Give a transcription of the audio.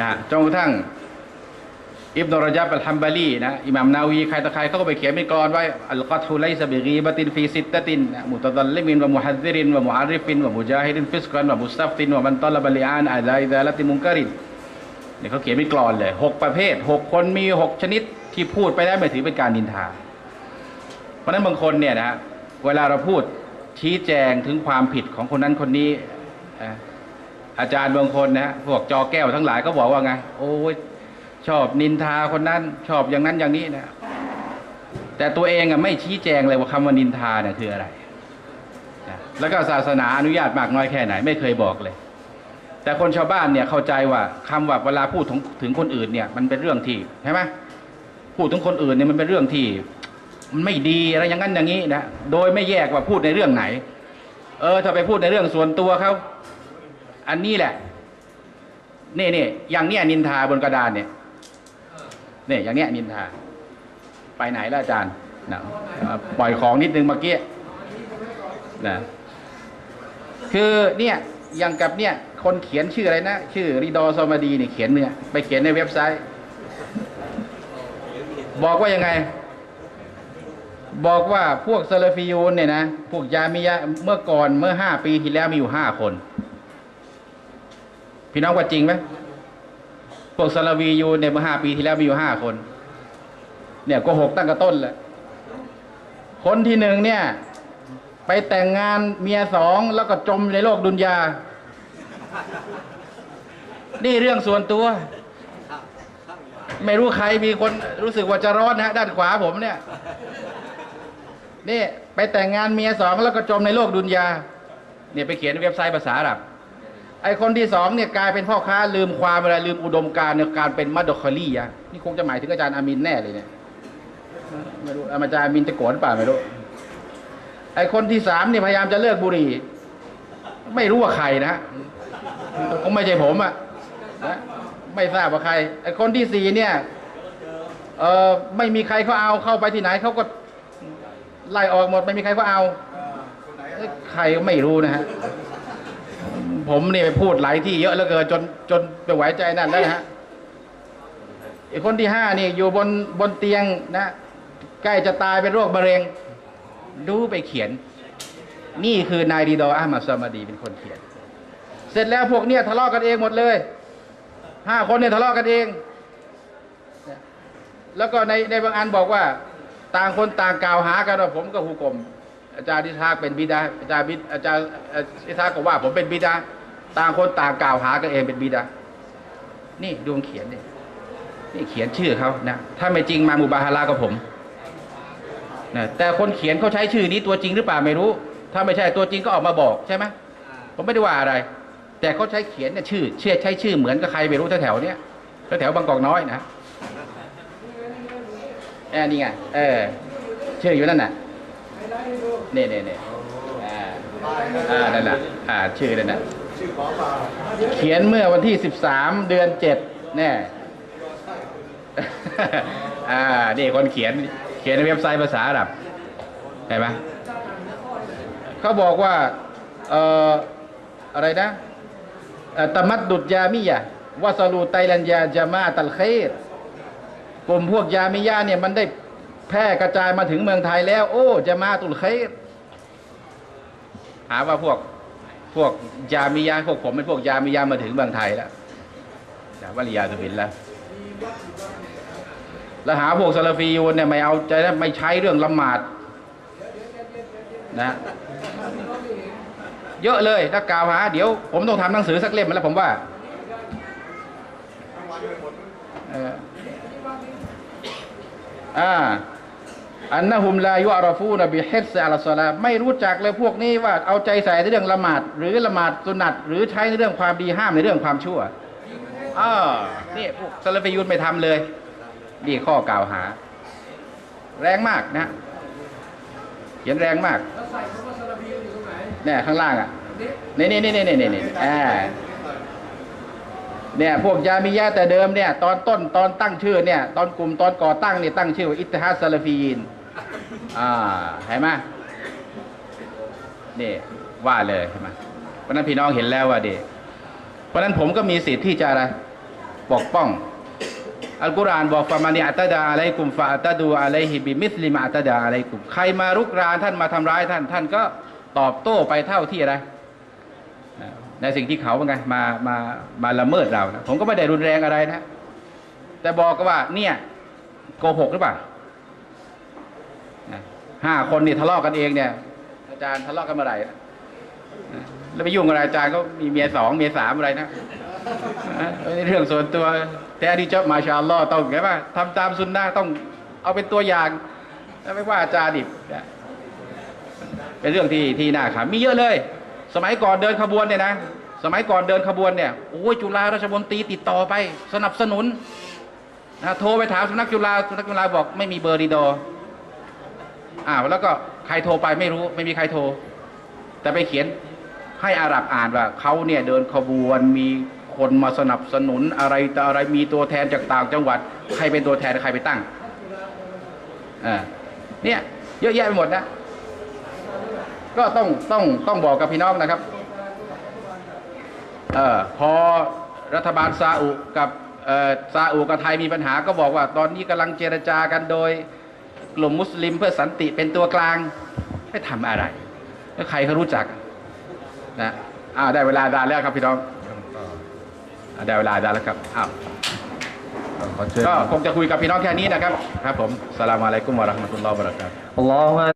นะจนกระทั่งอิบนุรจับอัลฮัมบาลีนะอิหม่ามนาวีใครต่อใครเขาก็ไปเขียนเป็นกลอนไว้อัลกัตฮุไลซะบิกีบะตินฟีซิตตะตินมุตะดัลลิมินวะมุฮัดซิรินวะมุอาริฟินวะมุจาฮิดินฟิสกันวะมุสตัฟตินวะมันตอลบัลิอานอะลาอิดาลติมุนกะรินเนี่ยเขาเขียนเป็นกลอนเลยหกประเภทหกคนมีหกชนิดที่พูดไปแล้ไม่ถือเป็นการนินทา เพราะนั้นบางคนเนี่ยนะฮะเวลาเราพูดชี้แจงถึงความผิดของคนนั้นคนนี้ อาจารย์บางคนนะพวกจอแก้วทั้งหลายก็บอกว่าไง โอ้ยชอบนินทาคนนั้น ชอบอย่างนั้นอย่างนี้นะแต่ตัวเองอะไม่ชี้แจงเลยว่าคำว่านินทาเนี่ยคืออะไรนะแล้วก็ศาสนาอนุญาตมากน้อยแค่ไหน ไม่เคยบอกเลย แต่คนชาวบ้านเนี่ยเข้าใจว่าคำว่าเวลาพูดถึงถึงคนอื่นเนี่ย มันเป็นเรื่องที่ใช่ไหมพูดถึงคนอื่นเนี่ยมันเป็นเรื่องที่มันไม่ดีอะไรอย่างนั้นอย่างนี้นะโดยไม่แยกว่าพูดในเรื่องไหน เออถ้าไปพูดในเรื่องส่วนตัวเขา อันนี้แหละนี่นี่อย่างเนี้ยนินทาบนกระดานเนี่ยนี่อย่างเนี้ยนินทา ไปไหนล่ะอาจารย์นะปล่อยของนิดนึงเมื่อกี้นะคือเนี่ยอย่างกับเนี่ยคนเขียนชื่ออะไรนะ ชื่อริดอซอมาดีเนี่ยเขียนเนี่ยไปเขียนในเว็บไซต์ บอกว่ายังไง บอกว่าพวกซาลฟิยูนเนี่ยนะ พวกยามิยะเมื่อก่อนเมื่อห้าปีที่แล้วมีอยู่ห้าคน พี่น้องว่าจริงไหมพวกซาลาวียูนเนี่ยเมื่อห้าปีที่แล้วมีอยู่ห้าคน เนี่ยก็หกตั้งกระต้นเลยคนที่หนึ่งเนี่ย ไปแต่งงานเมียสองแล้วก็จมในโลกดุนยา นี่เรื่องส่วนตัว ไม่รู้ใครมีคนรู้สึกว่าจะร้อนนะฮะด้านขวาผมเนี่ย นี่ไปแต่งงานเมียสองแล้วก็จมในโลกดุนยา เนี่ยไปเขียนเว็บไซต์ภาษาอับ ไอคนที่สองเนี่ยกลายเป็นพ่อค้าลืมความอะไรลืมอุดมการณ์ในการเป็นมัดดคอลี่อะนี่คงจะหมายถึงอาจารย์อามินแน่เลยเนี่ยไม่รู้อาจารย์อามินจะโกรธหรือเปล่าไม่รู้ไอคนที่สามเนี่ยพยายามจะเลิกบุหรี่ ไม่รู้ว่าใครนะคงไม่ใช่ผมอะนะไม่ทราบว่าใครไอคนที่สี่เนี่ยเออไม่มีใครเขาเอาเข้าไปที่ไหนเขาก็ไล่ออกหมดไม่มีใครเขาเอาใครก็ไม่รู้นะฮะ ผมเนี่ยไปพูดหลายที่เยอะเหลือเกินจนจนไปไหวใจนั่นแล้วฮะไอ้คนที่ห้านี่อยู่บนบนเตียงนะใกล้จะตายเป็นโรคมะเร็ง ดูไปเขียน นี่คือนายดีดออามัดซามาดีเป็นคนเขียน เสร็จแล้วพวกเนี่ยทะเลาะกันเองหมดเลยห้าคนเนี่ยทะเลาะกันเอง แล้วก็ในในบางอันบอกว่า ต่างคนต่างกล่าวหากันว่าผมกับฮูกลม อาจารย์ดิทากเป็นบิดาอาจารย์บิดอาจารย์ทิทากก็ว่าผมเป็นบิดาต่างคนต่างกล่าวหากันเองเป็นบิดานี่ดวงเขียนนี่นี่เขียนชื่อเขานะถ้าไม่จริงมามุบาฮารากับผมนะแต่คนเขียนเขาใช้ชื่อนี้ตัวจริงหรือเปล่าไม่รู้ ถ้าไม่ใช่ตัวจริงก็ออกมาบอกใช่ไหมผมไม่ได้ว่าอะไร แต่เขาใช้เขียนเนี่ยชื่อ เชื่อใช้ชื่อเหมือนกับใครไม่รู้แถวๆเนี้ยแถวบางกอกน้อยนะเออนี่ไงเออชื่ออยู่นั่นน่ะ นี่นี่นี่อ่าอ่านั่นน่ะอ่าชื่อนั่นน่ะเขียนเมื่อวันที่สิบสามเดือนเจ็ดแน่อ่านี่คนเขียนเขียนในเว็บไซต์ภาษาอาหรับเห็นไหมเขาบอกว่าเอ่ออะไรนะตมัดดุดยามิยะวาสลูไตลันยาจามาตัลเครกลุ่มพวกยามิยาเนี่ยมันได้ แพร่กระจายมาถึงเมืองไทยแล้ว โอ้จะมาตุลเคหาว่าพวกพวกยามิยาพวกผมเป็นพวกยามิยามาถึงเมืองไทยแล้วจากวริยาตุบินแล้วแล้วหาพวกซาลาฟียูนเนี่ยไม่เอาใจะไม่ใช้เรื่องละหมาดนะเยอะเลยถ้ากล่าวหาเดี๋ยวผมต้องทำหนังสือสักเล่มมาแล้วผมว่าอ่า อันนะฮุมลายุอาราฟูนบิฮิสอัลสลาไม่รู้จักเลยพวกนี้ว่าเอาใจใส่ในเรื่องละหมาด หรือละหมาดสุนัตหรือใช้ในเรื่องความดีห้ามในเรื่องความชั่วอ่านี่พวกซาลาฟียุนไม่ทำเลยนี่ข้อกล่าวหา แรงมากนะเขียนแรงมากเนี่ยข้างล่างอะนี่นี่นี่นี่นี่นี่อ่า เนี่ยพวกยามิยะแต่เดิมเนี่ยตอนต้นตอนตั้งชื่อเนี่ยตอนกลุ่มตอนก่อตั้งเนี่ยตั้งชื่อว่าอิตฮัดซาลาฟีนอ่าเห็นไหมนี่ว่าเลยเห็นไหมเพราะนั้นพี่น้องเห็นแล้วว่าเด็เพราะฉะนั้นผมก็มีสิทธิ์ที่จะอะไรปกป้อง อัลกุรอานบอกฟามานิอัตดาอะลัยกุมฟาอัตดูอะลัยฮิบิมิสลิมาอัตดาอะลัยกุมใครมารุกรานท่านมาทำร้ายท่านท่านก็ตอบโต้ไปเท่าที่อะไร ในสิ่งที่เขาเป็นไงมามามาละเมิดเรานะผมก็ไม่ได้รุนแรงอะไรนะ แต่บอกก็ว่า เนี่ยโกหกหรือเปล่าห้าคนนี่ทะเลาะกันเองเนี่ย อาจารย์ทะเลาะกันเมื่อไหร่นะแล้วไปยุ่งอะไรอาจารย์ก็มีเมียสองเมียสามอะไรนะนะเป็นเรื่องส่วนตัว แต่อันนี้จอบมาชาลลอฮ์ต้องไงว่าทำตามสุนนะต้องเอาเป็นตัวอย่างแล้วไม่ว่าอาจารย์ดิบนะเป็นเรื่องที่ที่น่าขำมีเยอะเลย สมัยก่อนเดินขบวนเนี่ยนะ สมัยก่อนเดินขบวนเนี่ยโอ้ยจุฬาราชมนตรีติดต่อไป สนับสนุนนะโทรไปถามสำนักจุฬาสำนักจุฬาบอกไม่มีเบอร์ดีดออ้าวแล้วก็ใครโทรไปไม่รู้ ไม่มีใครโทร แต่ไปเขียนให้อาหรับอ่านว่าเขาเนี่ยเดินขบวนมีคนมาสนับสนุนอะไรต่ออะไรมีตัวแทนจากต่างจังหวัด ใครเป็นตัวแทนใครไปตั้งอ่าเนี่ยเยอะแยะไปหมดนะ ก็ต้องต้องต้องบอกกับพี่น้องนะครับเออพอรัฐบาลซาอุกับเอ่อซาอุกับไทยมีปัญหาก็บอกว่าตอนนี้กำลังเจรจากันโดยกลุ่มมุสลิมเพื่อสันติเป็นตัวกลางไปทำอะไรแล้วใครเขารู้จักนะอ้าวได้เวลาดานแล้วครับพี่น้องอ่าได้เวลาดานแล้วครับอ้าวขอเชิญก็คงจะคุยกับพี่น้องแค่นี้นะครับ ครับผมสลามอะลัยกุมวะเราะห์มะตุลลอฮ์วะบะเราะกาตุฮ์อัลลอฮฺ